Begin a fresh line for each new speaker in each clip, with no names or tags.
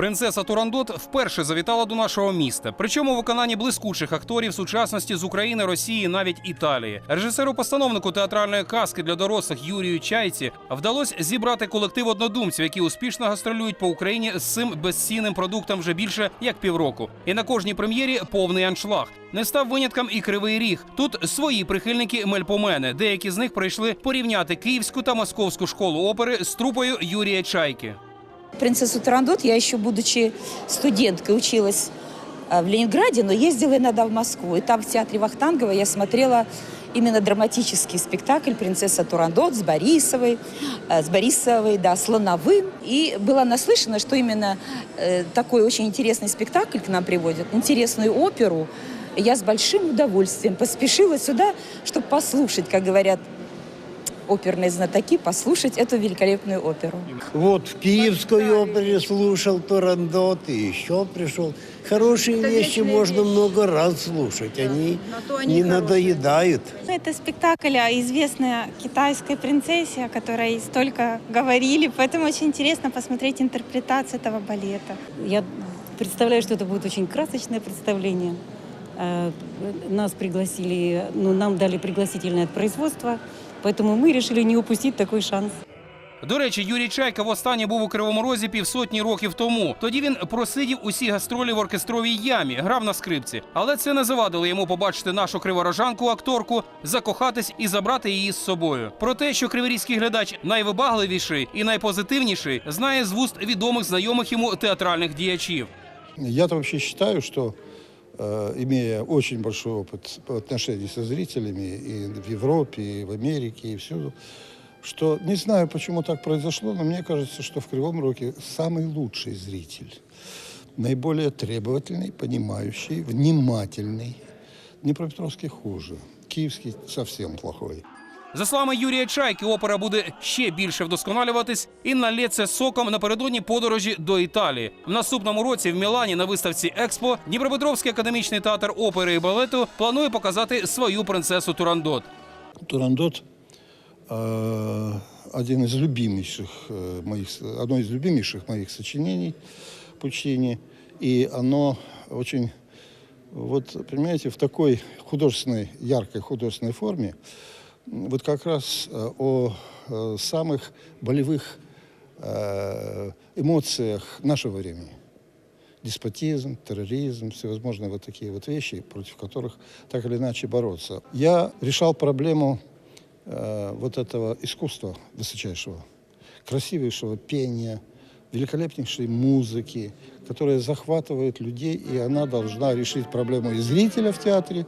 Принцеса Турандот вперше завітала до нашого міста. Причому у виконанні блискучих акторів сучасності з України, Росії, навіть Італії. Режисеру-постановнику театральної казки для дорослих Юрію Чайці вдалося зібрати колектив однодумців, які успішно гастролюють по Україні з цим безцінним продуктом вже більше як півроку. І на кожній прем'єрі повний аншлаг. Не став винятком і кривий ріг. Тут свої прихильники мельпомени. Деякі з них прийшли порівняти київську та московську школу опери з трупою Юрія Чайки.
Принцессу Тарандот я еще, будучи студенткой, училась э, в Ленинграде, но ездила иногда в Москву. И там в театре Вахтангова я смотрела именно драматический спектакль «Принцесса Турандот» с Борисовой, э, с Борисовой, да, Слоновым. И была наслышана, что именно э, такой очень интересный спектакль к нам приводят, интересную оперу. Я с большим удовольствием поспешила сюда, чтобы послушать, как говорят оперные знатоки, послушать эту великолепную оперу.
Вот в Киевской опере слушал Турандот и еще пришел. Хорошие вещи можно много раз слушать, они не надоедают.
Ну, Это спектакль о известной китайской принцессе, о которой столько говорили, поэтому очень интересно посмотреть интерпретацию этого балета.
Я представляю, что это будет очень красочное представление. Э, Нас пригласили, ну, нам дали пригласительное от производства, поэтому мы решили не упустить такой шанс.
До речі, Юрій Чайка востаннє був у Кривому Розі півсотні років тому. Тоді він просидів усі гастролі в оркестровій ямі, грав на скрипці. Але це не завадило йому побачити нашу криворожанку акторку, закохатись і забрати її з собою. Про те, що криворізький глядач найвибагливіший і найпозитивніший, знає з вуст відомих знайомих йому театральних діячів.
Я-то вообще считаю, что э, имея очень большой опыт по отношению со зрителями и в Европе, и в Америке, и всюду, что не знаю, почему так произошло, но мне кажется, что в Кривом Роге самый лучший зритель, наиболее требовательный, понимающий, внимательный. Днепропетровский хуже, Киевский совсем плохой.
За словами Юрія Чайки, опера буде ще більше вдосконалюватись і налється соком напередодні подорожі до Італії. В наступному році в Мілані на виставці Експо Дніпропетровський академічний театр опери і балету планує показати свою принцесу Турандот.
Турандот э, один из любимейших э, моих, одно из любимейших моих сочинений Пучини, и оно очень, вот понимаете, в такой художественной, яркой художественной форме, м, вот как раз э, о э, самых болевых э, эмоциях нашего времени. Деспотизм, терроризм, всевозможные вот такие вот вещи, против которых так или иначе бороться. Я решал проблему вот этого искусства высочайшего, красивейшего пения, великолепнейшей музыки, которая захватывает людей, и она должна решить проблему и зрителя в театре,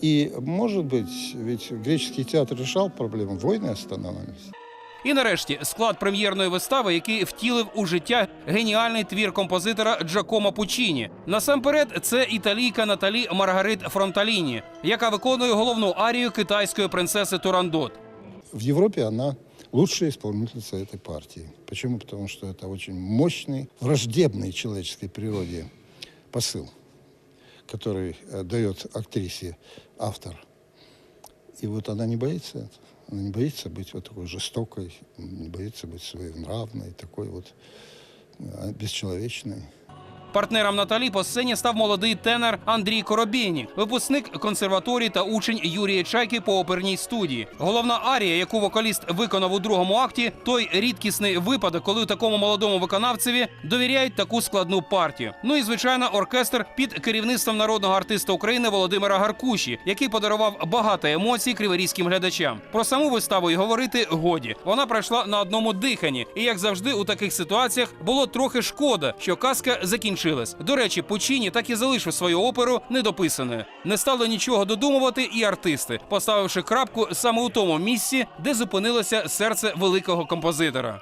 и, может быть, ведь греческий театр решал проблему, войны останавливались.
І нарешті склад прем'єрної вистави, який втілив у життя геніальний твір композитора Джакомо Пучіні. Насамперед, це італійка Наталі Маргарит Фронталіні, яка виконує головну арію китайської принцеси Турандот.
В Европе она лучшая исполнительница этой партии. Почему? Потому что это очень мощный, враждебный человеческой природе посыл, который э, дает актрисе автор. И вот она не боится этого. Она не боится быть вот такой жестокой, не боится быть своенравной, такой вот э, бесчеловечной.
Партнером Наталі по сцені став молодий тенор Андрій Коробєнік, випускник консерваторії та учень Юрія Чайки по оперній студії. Головна арія, яку вокаліст виконав у другому акті, той рідкісний випадок, коли такому молодому виконавцеві довіряють таку складну партію. Ну і звичайно, оркестр під керівництвом народного артиста України Володимира Гаркуші, який подарував багато емоцій криворізьким глядачам. Про саму виставу й говорити годі. Вона пройшла на одному диханні, і як завжди, у таких ситуаціях було трохи шкода, що казка закінчилась. До речі, Пучіні так і залишив свою оперу недописаною. Не стало нічого додумувати і артисти, поставивши крапку саме у тому місці, де зупинилося серце великого композитора.